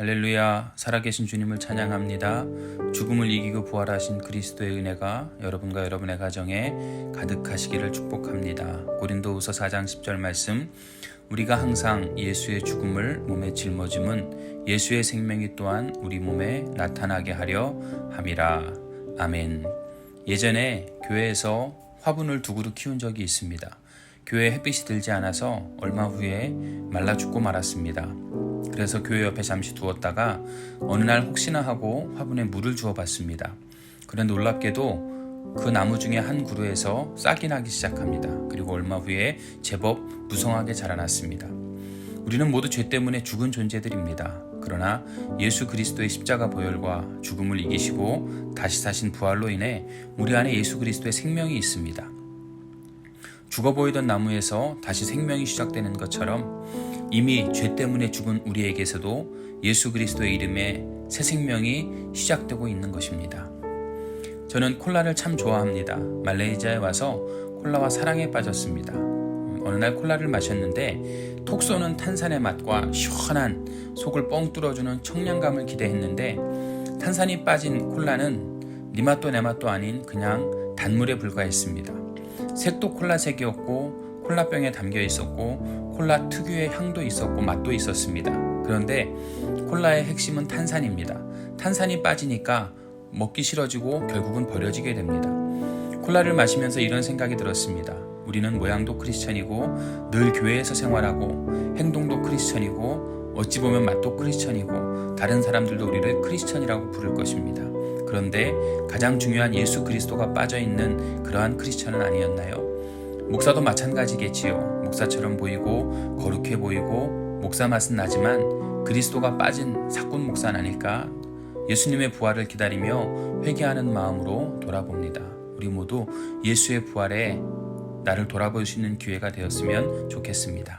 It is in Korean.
할렐루야, 살아계신 주님을 찬양합니다. 죽음을 이기고 부활하신 그리스도의 은혜가 여러분과 여러분의 가정에 가득하시기를 축복합니다. 고린도후서 4장 10절 말씀 우리가 항상 예수의 죽음을 몸에 짊어짐은 예수의 생명이 또한 우리 몸에 나타나게 하려 함이라. 아멘. 예전에 교회에서 화분을 두 그루 키운 적이 있습니다. 교회에 햇빛이 들지 않아서 얼마 후에 말라 죽고 말았습니다. 그래서 교회 옆에 잠시 두었다가 어느 날 혹시나 하고 화분에 물을 주어 봤습니다. 그런데 놀랍게도 그 나무 중에 한 그루에서 싹이 나기 시작합니다. 그리고 얼마 후에 제법 무성하게 자라났습니다. 우리는 모두 죄 때문에 죽은 존재들입니다. 그러나 예수 그리스도의 십자가 보혈과 죽음을 이기시고 다시 사신 부활로 인해 우리 안에 예수 그리스도의 생명이 있습니다. 죽어 보이던 나무에서 다시 생명이 시작되는 것처럼 이미 죄 때문에 죽은 우리에게서도 예수 그리스도의 이름에 새 생명이 시작되고 있는 것입니다. 저는 콜라를 참 좋아합니다. 말레이시아에 와서 콜라와 사랑에 빠졌습니다. 어느 날 콜라를 마셨는데 톡 쏘는 탄산의 맛과 시원한 속을 뻥 뚫어주는 청량감을 기대했는데 탄산이 빠진 콜라는 네 맛도 내 맛도 아닌 그냥 단물에 불과했습니다. 색도 콜라색이었고 콜라병에 담겨 있었고 콜라 특유의 향도 있었고 맛도 있었습니다. 그런데 콜라의 핵심은 탄산입니다. 탄산이 빠지니까 먹기 싫어지고 결국은 버려지게 됩니다. 콜라를 마시면서 이런 생각이 들었습니다. 우리는 모양도 크리스천이고 늘 교회에서 생활하고 행동도 크리스천이고 어찌 보면 맛도 크리스천이고 다른 사람들도 우리를 크리스천이라고 부를 것입니다. 그런데 가장 중요한 예수 그리스도가 빠져 있는 그러한 크리스천은 아니었나요? 목사도 마찬가지겠지요. 목사처럼 보이고 거룩해 보이고 목사 맛은 나지만 그리스도가 빠진 사꾼 목사는 아닐까? 예수님의 부활을 기다리며 회개하는 마음으로 돌아봅니다. 우리 모두 예수의 부활에 나를 돌아볼 수 있는 기회가 되었으면 좋겠습니다.